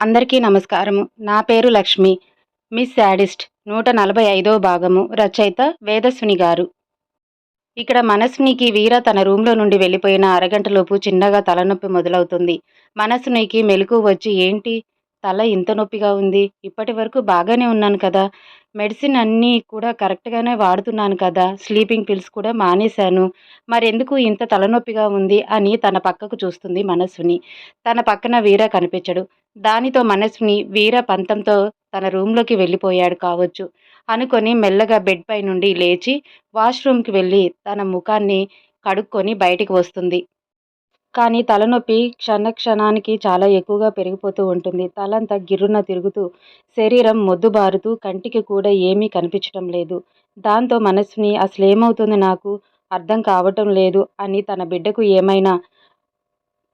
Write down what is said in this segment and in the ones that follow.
అందరికీ నమస్కారము. నా పేరు లక్ష్మి. మిస్ శాడిస్ట్ నూట నలభై ఐదవ భాగము. రచయిత వేదస్విని గారు. ఇక్కడ మనస్వినికి వీర తన రూమ్లో నుండి వెళ్ళిపోయిన అరగంటలోపు చిన్నగా తలనొప్పి మొదలవుతుంది. మనస్వినికి మెలకు వచ్చి ఏంటి? తల ఇంత నొప్పిగా ఉంది. ఇప్పటి వరకు బాగానే ఉన్నాను కదా. మెడిసిన్ అన్నీ కూడా కరెక్ట్గానే వాడుతున్నాను కదా. స్లీపింగ్ పిల్స్ కూడా మానేశాను. మరెందుకు ఇంత తలనొప్పిగా ఉంది అని తన పక్కకు చూస్తుంది మనస్సుని తన పక్కన వీర కనిపించడు. దానితో మనస్సుని వీర పంతంతో తన రూమ్లోకి వెళ్ళిపోయాడు కావచ్చు. అనుకొని మెల్లగా బెడ్ పై నుండి లేచి వాష్రూమ్కి వెళ్ళి తన ముఖాన్ని కడుక్కొని బయటికి వస్తుంది. కానీ తలనొప్పి క్షణ క్షణానికి చాలా ఎక్కువగా పెరిగిపోతూ ఉంటుంది. తలంతా గిర్రున తిరుగుతూ శరీరం మొద్దుబారుతూ కంటికి కూడా ఏమీ కనిపించడం లేదు. దాంతో మనసుని అసలేమవుతుంది నాకు? అర్థం కావటం లేదు అని తన బిడ్డకు ఏమైనా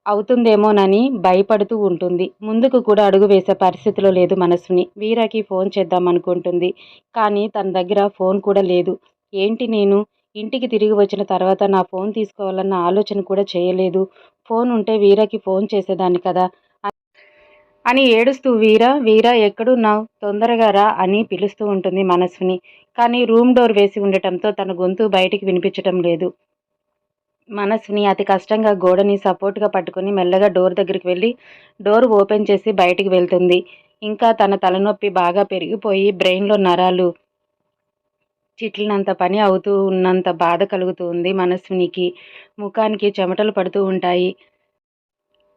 అవుతుందేమోనని భయపడుతూ ఉంటుంది. ముందుకు కూడా అడుగు వేసే పరిస్థితిలో లేదు మనసుని వీరాకి ఫోన్ చేద్దాం అనుకుంటుంది. కానీ తన దగ్గర ఫోన్ కూడా లేదు. ఏంటి నేను? ఇంటికి తిరిగి వచ్చిన తర్వాత నా ఫోన్ తీసుకోవాలన్న ఆలోచన కూడా చేయలేదు. ఫోన్ ఉంటే వీరాకి ఫోన్ చేసేదాన్ని కదా. అని ఏడుస్తూ వీర వీరా ఎక్కడున్నావు? తొందరగా రా అని పిలుస్తూ ఉంటుంది మనస్సుని కానీ రూమ్ డోర్ వేసి ఉండటంతో తన గొంతు బయటికి వినిపించటం లేదు. మనసుని అతి కష్టంగా గోడని సపోర్ట్గా పట్టుకుని మెల్లగా డోర్ దగ్గరికి వెళ్ళి డోర్ ఓపెన్ చేసి బయటికి వెళ్తుంది. ఇంకా తన తలనొప్పి బాగా పెరిగిపోయి బ్రెయిన్లో నరాలు చిట్లినంత పని అవుతూ ఉన్నంత బాధ కలుగుతూ ఉంది మనస్వినికి ముఖానికి చెమటలు పడుతూ ఉంటాయి.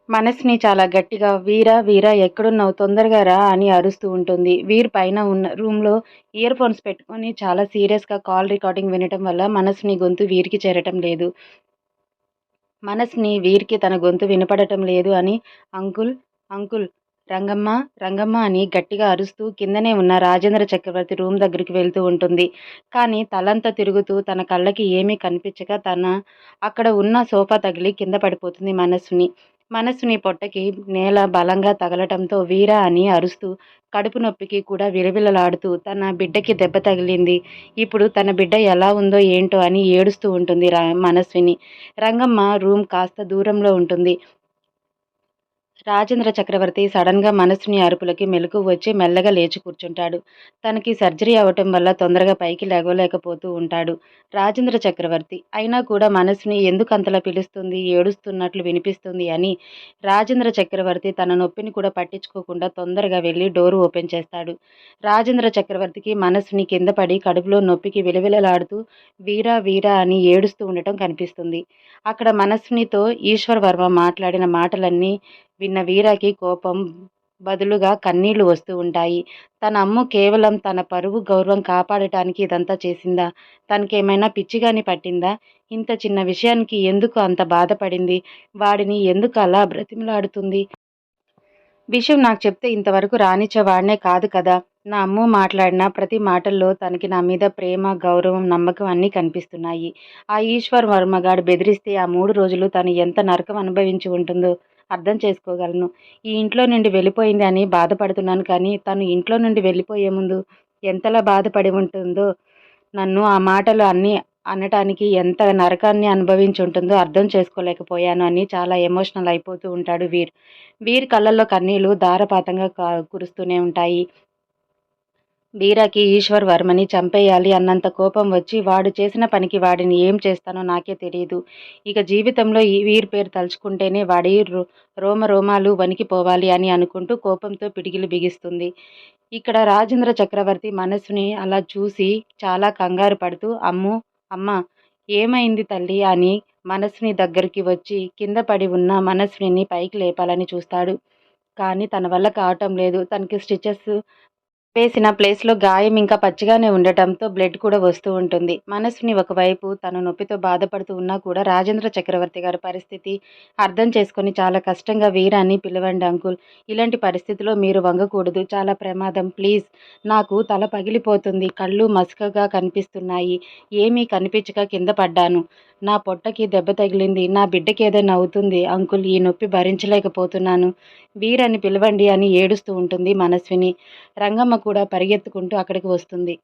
మనసుని చాలా గట్టిగా వీరా వీరా ఎక్కడున్నావు? తొందరగా రా అని అరుస్తూ ఉంటుంది. వీర్ పైన ఉన్న రూమ్లో ఇయర్ ఫోన్స్ పెట్టుకొని చాలా సీరియస్గా కాల్ రికార్డింగ్ వినటం వల్ల మనసుని గొంతు వీరికి చేరటం లేదు. మనస్ని వీరికి తన గొంతు వినపడటం లేదు అని అంకుల్ అంకుల్ రంగమ్మ రంగమ్మ అని గట్టిగా అరుస్తూ కిందనే ఉన్న రాజేంద్ర చక్రవర్తి రూమ్ దగ్గరికి వెళ్తూ ఉంటుంది. కానీ తలంతా తిరుగుతూ తన కళ్ళకి ఏమీ కనిపించక తన అక్కడ ఉన్న సోఫా తగిలి కింద పడిపోతుంది మనస్సుని. మనస్సుని పొట్టకి నేల బలంగా తగలటంతో వీర అని అరుస్తూ కడుపు నొప్పికి కూడా విలవిలలాడుతూ తన బిడ్డకి దెబ్బ తగిలింది. ఇప్పుడు తన బిడ్డ ఎలా ఉందో ఏంటో అని ఏడుస్తూ ఉంటుంది రా మనస్విని. రంగమ్మ రూమ్ కాస్త దూరంలో ఉంటుంది. రాజేంద్ర చక్రవర్తి సడన్గా మనసుని అరుపులకి మెలకు వచ్చి మెల్లగా లేచి కూర్చుంటాడు. తనకి సర్జరీ అవ్వటం వల్ల తొందరగా పైకి లేగలేకపోతూ ఉంటాడు. రాజేంద్ర చక్రవర్తి అయినా కూడా మనసుని ఎందుకు అంతలా పిలుస్తుంది ఏడుస్తున్నట్లు వినిపిస్తుంది అని రాజేంద్ర చక్రవర్తి తన నొప్పిని కూడా పట్టించుకోకుండా తొందరగా వెళ్ళి డోర్ ఓపెన్ చేస్తాడు. రాజేంద్ర చక్రవర్తికి మనసుని కింద పడి కడుపులో నొప్పికి విలవిలలాడుతూ వీరా వీరా అని ఏడుస్తూ ఉండటం కనిపిస్తుంది. అక్కడ మనస్సునితో ఈశ్వర్ వర్మ మాట్లాడిన మాటలన్నీ విన్న వీరాకి కోపం. బదులుగా కన్నీళ్ళు వస్తూ ఉంటాయి. తన అమ్ము కేవలం తన పరువు గౌరవం కాపాడటానికి ఇదంతా చేసిందా? తనకేమైనా పిచ్చిగాని పట్టిందా? ఇంత చిన్న విషయానికి ఎందుకు అంత బాధపడింది? వాడిని ఎందుకు అలా బ్రతిమలాడుతుంది? విషయం నాకు చెప్తే ఇంతవరకు రానిచ్చేవాడినే కాదు కదా. నా అమ్ము మాట్లాడిన ప్రతి మాటల్లో తనకి నా మీద ప్రేమ గౌరవం నమ్మకం అన్నీ కనిపిస్తున్నాయి. ఆ ఈశ్వర్ వర్మగాడు బెదిరిస్తే ఆ మూడు రోజులు తను ఎంత నరకం అనుభవించి ఉంటుందో అర్థం చేసుకోగలను. ఈ ఇంట్లో నుండి వెళ్ళిపోయింది అని బాధపడుతున్నాను కానీ తను ఇంట్లో నుండి వెళ్ళిపోయే ముందు ఎంతలా బాధపడి ఉంటుందో నన్ను ఆ మాటలు అన్నీ అనటానికి ఎంత నరకాన్ని అనుభవించి ఉంటుందో అర్థం చేసుకోలేకపోయాను అని చాలా ఎమోషనల్ అయిపోతూ ఉంటాడు వీర్. వీర్ కళ్ళల్లో కన్నీళ్ళు ధారపాతంగా కురుస్తూనే ఉంటాయి. బీరాకి ఈశ్వర్ వర్మని చంపేయాలి అన్నంత కోపం వచ్చి వాడు చేసిన పనికి వాడిని ఏం చేస్తానో నాకే తెలియదు ఇక జీవితంలో ఈ వీరి పేరు తలుచుకుంటేనే వాడి రోమ రోమాలు వణికిపోవాలి అని అనుకుంటూ కోపంతో పిడిగిలు బిగిస్తుంది. ఇక్కడ రాజేంద్ర చక్రవర్తి మనసుని అలా చూసి చాలా కంగారు పడుతూ అమ్ము అమ్మ ఏమైంది తల్లి అని మనసుని దగ్గరికి వచ్చి కింద పడి ఉన్న మనస్విని పైకి లేపాలని చూస్తాడు. కానీ తన వల్ల కావటం లేదు. తనకి స్టిచెస్ వేసిన ప్లేస్లో గాయం ఇంకా పచ్చిగానే ఉండటంతో బ్లడ్ కూడా వస్తూ ఉంటుంది. మనసుని ఒకవైపు తన నొప్పితో బాధపడుతూ ఉన్నా కూడా రాజేంద్ర చక్రవర్తి గారి పరిస్థితి అర్థం చేసుకొని చాలా కష్టంగా వీరాన్ని పిలవండి అంకుల్. ఇలాంటి పరిస్థితిలో మీరు వంగకూడదు. చాలా ప్రమాదం. ప్లీజ్. నాకు తల పగిలిపోతుంది. కళ్ళు మసకగా కనిపిస్తున్నాయి. ఏమీ కనిపించక కింద పడ్డాను. నా పొట్టకి దెబ్బ తగిలింది. నా బిడ్డకి ఏదైనా అవుతుంది అంకుల్ ఈ నొప్పి భరించలేకపోతున్నాను. వీరని పిలవండి అని ఏడుస్తూ ఉంటుంది మనస్విని. రంగమ్మ కూడా పరిగెత్తుకుంటూ అక్కడికి వస్తుంది.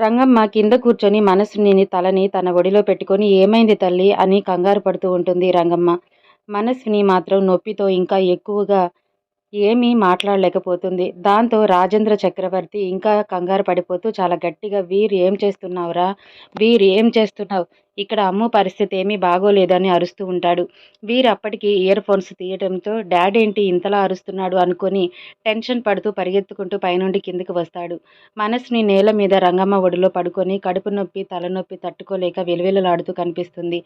రంగమ్మ కింద కూర్చొని మనస్సుని తలని తన ఒడిలో పెట్టుకొని ఏమైంది తల్లి? అని కంగారు పడుతూ ఉంటుంది రంగమ్మ. మనస్విని మాత్రం నొప్పితో ఇంకా ఎక్కువగా ఏమీ మాట్లాడలేకపోతుంది. దాంతో రాజేంద్ర చక్రవర్తి ఇంకా కంగారు పడిపోతూ చాలా గట్టిగా వీరు ఏం చేస్తున్నావురా? వీరు ఏం చేస్తున్నావు? ఇక్కడ అమ్ము పరిస్థితి ఏమీ బాగోలేదని అరుస్తూ ఉంటాడు. వీర్ అప్పటికి ఇయర్ ఫోన్స్ తీయడంతో డాడ్ ఏంటి ఇంతలా అరుస్తున్నాడు అనుకొని టెన్షన్ పడుతూ పరిగెత్తుకుంటూ పైనుండి కిందికి వస్తాడు. మనసుని నేల మీద రంగమ్మ ఒడిలో పడుకొని కడుపు నొప్పి తలనొప్పి తట్టుకోలేక విలువిలలాడుతూ కనిపిస్తుంది.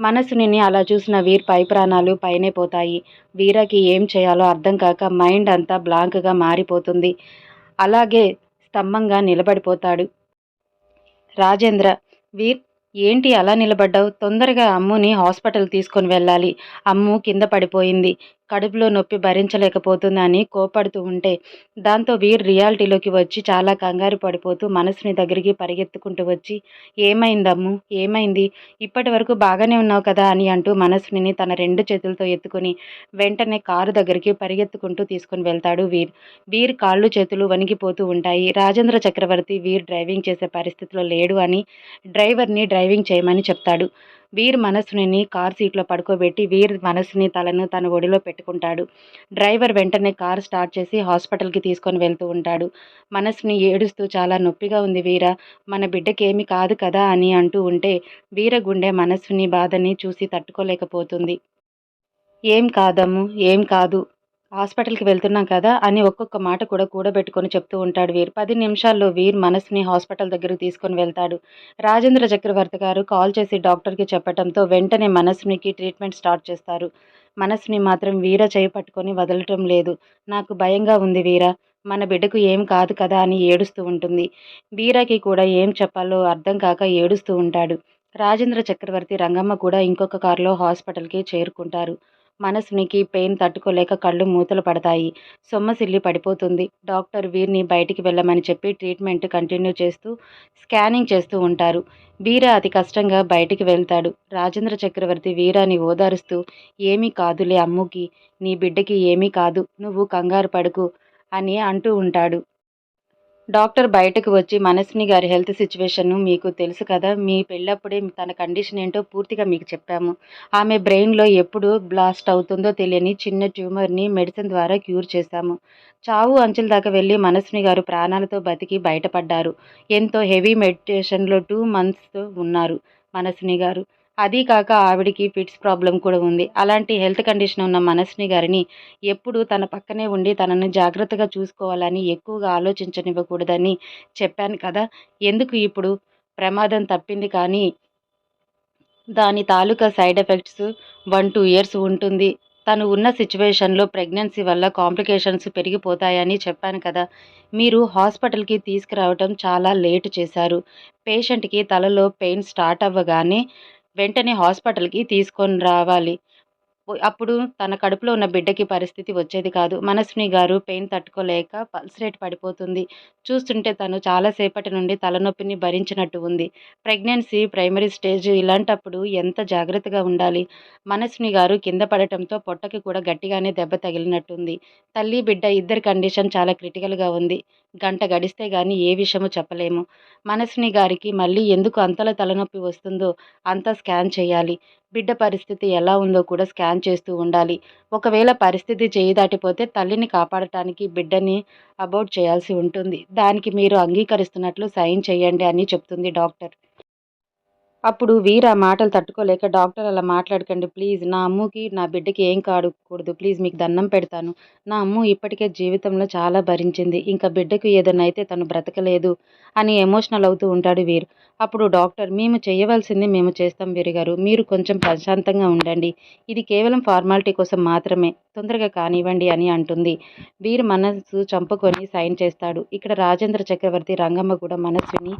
మనసుని అలా చూసిన వీర్ పై ప్రాణాలు పైనే పోతాయి. వీరకి ఏం చేయాలో అర్థం కాక మైండ్ అంతా బ్లాంక్గా మారిపోతుంది. అలాగే స్తంభంగా నిలబడిపోతాడు. రాజేంద్ర వీర్ ఏంటి అలా నిలబడ్డావు? తొందరగా అమ్ముని హాస్పిటల్ తీసుకొని వెళ్ళాలి. అమ్ము కింద పడిపోయింది. కడుపులో నొప్పి భరించలేకపోతుందని కోపడుతూ ఉంటే దాంతో వీర్ రియాలిటీలోకి వచ్చి చాలా కంగారు పడిపోతూ మనసుని దగ్గరికి పరిగెత్తుకుంటూ వచ్చి ఏమైందమ్ము? ఏమైంది? ఇప్పటి వరకు బాగానే ఉన్నావు కదా? అని అంటూ మనసుని తన రెండు చేతులతో ఎత్తుకొని వెంటనే కారు దగ్గరికి పరిగెత్తుకుంటూ తీసుకుని వెళ్తాడు వీర్ వీర్ కాళ్ళు చేతులు వణిగిపోతూ ఉంటాయి. రాజేంద్ర చక్రవర్తి వీర్ డ్రైవింగ్ చేసే పరిస్థితిలో లేడు అని డ్రైవర్ని డ్రైవింగ్ చేయమని చెప్తాడు. వీర్ మనసుని కార్ సీట్లో పడుకోబెట్టి వీర్ మనసుని తలను తన ఒడిలో పెట్టుకుంటాడు. డ్రైవర్ వెంటనే కార్ స్టార్ట్ చేసి హాస్పిటల్కి తీసుకొని వెళ్తూ ఉంటాడు. మనసుని ఏడుస్తూ చాలా నొప్పిగా ఉంది వీర. మన బిడ్డకేమి కాదు కదా అని అంటూ ఉంటే వీర గుండె మనసుని బాధని చూసి తట్టుకోలేకపోతుంది. ఏం కాదమ్ము ఏం కాదు. హాస్పిటల్కి వెళ్తున్నాం కదా అని ఒక్కొక్క మాట కూడా కూడబెట్టుకొని చెప్తూ ఉంటాడు వీర్. పది నిమిషాల్లో వీర్ మనసుని హాస్పిటల్ దగ్గరకు తీసుకొని వెళ్తాడు. రాజేంద్ర చక్రవర్తి గారు కాల్ చేసి డాక్టర్కి చెప్పడంతో వెంటనే మనసునికి ట్రీట్మెంట్ స్టార్ట్ చేస్తారు. మనసుని మాత్రం వీర చేయి పట్టుకొని వదలటం లేదు. నాకు భయంగా ఉంది వీర. మన బిడ్డకు ఏం కాదు కదా అని ఏడుస్తూ ఉంటుంది. వీరకి కూడా ఏం చెప్పాలో అర్థం కాక ఏడుస్తూ ఉంటాడు. రాజేంద్ర చక్రవర్తి రంగమ్మ కూడా ఇంకొక కారులో హాస్పిటల్కి చేరుకుంటారు. మనసునికి పెయిన్ తట్టుకోలేక కళ్ళు మూతలు పడతాయి. సొమ్మసిల్లి పడిపోతుంది. డాక్టర్ వీర్ని బయటికి వెళ్ళమని చెప్పి ట్రీట్మెంట్ కంటిన్యూ చేస్తూ స్కానింగ్ చేస్తూ ఉంటారు. వీర అతి కష్టంగా బయటికి వెళ్తాడు. రాజేంద్ర చక్రవర్తి వీరాని ఓదారుస్తూ ఏమీ కాదులే అమ్ముకి. నీ బిడ్డకి ఏమీ కాదు. నువ్వు కంగారు పడుకు అని అంటూ ఉంటాడు. డాక్టర్ బయటకు వచ్చి మనస్ని గారి హెల్త్ సిచ్యువేషన్ మీకు తెలుసు కదా మీ పెళ్ళప్పుడే తన కండిషన్ ఏంటో పూర్తిగా మీకు చెప్పాము. ఆమె బ్రెయిన్లో ఎప్పుడు బ్లాస్ట్ అవుతుందో తెలియని చిన్న ట్యూమర్ని మెడిసిన్ ద్వారా క్యూర్ చేశాము. చావు అంచుల దాకా వెళ్ళి మనస్విని గారు ప్రాణాలతో బతికి బయటపడ్డారు. ఎంతో హెవీ మెడిటేషన్లో టూ మంత్స్ ఉన్నారు మనస్విని గారు. అదీ కాక ఆవిడికి ఫిట్స్ ప్రాబ్లం కూడా ఉంది. అలాంటి హెల్త్ కండిషన్ ఉన్న మనస్ని గారిని ఎప్పుడు తన పక్కనే ఉండి తనను జాగ్రత్తగా చూసుకోవాలని ఎక్కువగా ఆలోచించనివ్వకూడదని చెప్పాను కదా. ఎందుకు ఇప్పుడు? ప్రమాదం తప్పింది కానీ దాని తాలూకా side effects one two years ఉంటుంది. తను ఉన్న సిచ్యువేషన్లో ప్రెగ్నెన్సీ వల్ల కాంప్లికేషన్స్ పెరిగిపోతాయని చెప్పాను కదా. మీరు హాస్పిటల్కి తీసుకురావటం చాలా లేట్ చేశారు. పేషెంట్కి తలలో పెయిన్ స్టార్ట్ అవ్వగానే వెంటనే హాస్పిటల్కి తీసుకొని రావాలి. అప్పుడు తన కడుపులో ఉన్న బిడ్డకి పరిస్థితి వచ్చేది కాదు. మనస్విని గారు పెయిన్ తట్టుకోలేక పల్స్ రేట్ పడిపోతుంది. చూస్తుంటే తను చాలాసేపటి నుండి తలనొప్పిని భరించినట్టు ఉంది. ప్రెగ్నెన్సీ ప్రైమరీ స్టేజ్ ఇలాంటప్పుడు ఎంత జాగ్రత్తగా ఉండాలి? మనస్విని గారు కింద పడటంతో పొట్టకి కూడా గట్టిగానే దెబ్బ తగిలినట్టుంది. తల్లి బిడ్డ ఇద్దరి కండిషన్ చాలా క్రిటికల్గా ఉంది. గంట గడిస్తే కానీ ఏ విషయమో చెప్పలేము. మనస్విని గారికి మళ్ళీ ఎందుకు అంతలా తలనొప్పి వస్తుందో అంతా స్కాన్ చేయాలి. బిడ్డ పరిస్థితి ఎలా ఉందో కూడా స్కాన్ చేస్తూ ఉండాలి. ఒకవేళ పరిస్థితి చేయి దాటిపోతే తల్లిని కాపాడటానికి బిడ్డని అబౌట్ చేయాల్సి ఉంటుంది. దానికి మీరు అంగీకరిస్తున్నట్లు సైన్ చేయండి అని చెప్తుంది డాక్టర్. అప్పుడు వీర మాటలు తట్టుకోలేక డాక్టర్ అలా మాట్లాడకండి ప్లీజ్. నా అమ్ముకి నా బిడ్డకి ఏం కాడకూడదు. ప్లీజ్ మీకు దండం పెడతాను. నా అమ్ము ఇప్పటికే జీవితంలో చాలా భరించింది. ఇంకా బిడ్డకు ఏదైనా అయితే తను బ్రతకలేదు అని ఎమోషనల్ అవుతూ ఉంటాడు వీరు. అప్పుడు డాక్టర్ మేము చేయవలసింది మేము చేస్తాం వీరు మీరు కొంచెం ప్రశాంతంగా ఉండండి. ఇది కేవలం ఫార్మాలిటీ కోసం మాత్రమే. తొందరగా కానివ్వండి అని అంటుంది. వీరు మనసు చంపుకొని సైన్ చేస్తాడు. ఇక్కడ రాజేంద్ర చక్రవర్తి రంగమ్మ కూడా మనస్సుని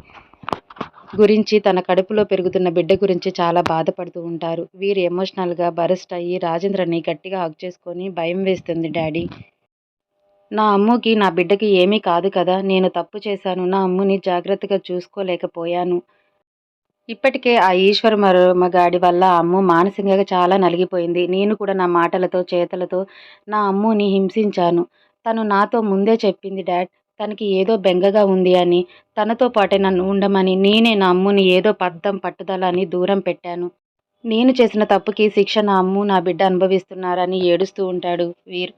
గురించి తన కడుపులో పెరుగుతున్న బిడ్డ గురించి చాలా బాధపడుతూ ఉంటారు. వీరు ఎమోషనల్గా బరస్ట్ అయ్యి రాజేంద్రని గట్టిగా హక్ చేసుకొని భయం వేస్తుంది డాడీ. నా అమ్ముకి నా బిడ్డకి ఏమీ కాదు కదా నేను తప్పు చేశాను. నా అమ్ముని జాగ్రత్తగా చూసుకోలేకపోయాను. ఇప్పటికే ఆ ఈశ్వర మగాడి వల్ల అమ్ము మానసికంగా చాలా నలిగిపోయింది. నేను కూడా నా మాటలతో చేతలతో నా అమ్ముని హింసించాను. తను నాతో ముందే చెప్పింది డాడ్. తనకి ఏదో బెంగగా ఉంది అని తనతో పాటే నన్ను ఉండమని నేనే నా అమ్ముని ఏదో పద్దం పట్టుదల అని దూరం పెట్టాను. నేను చేసిన తప్పుకి శిక్ష నా అమ్ము నా బిడ్డ అనుభవిస్తున్నారని ఏడుస్తూ ఉంటాడు వీర్.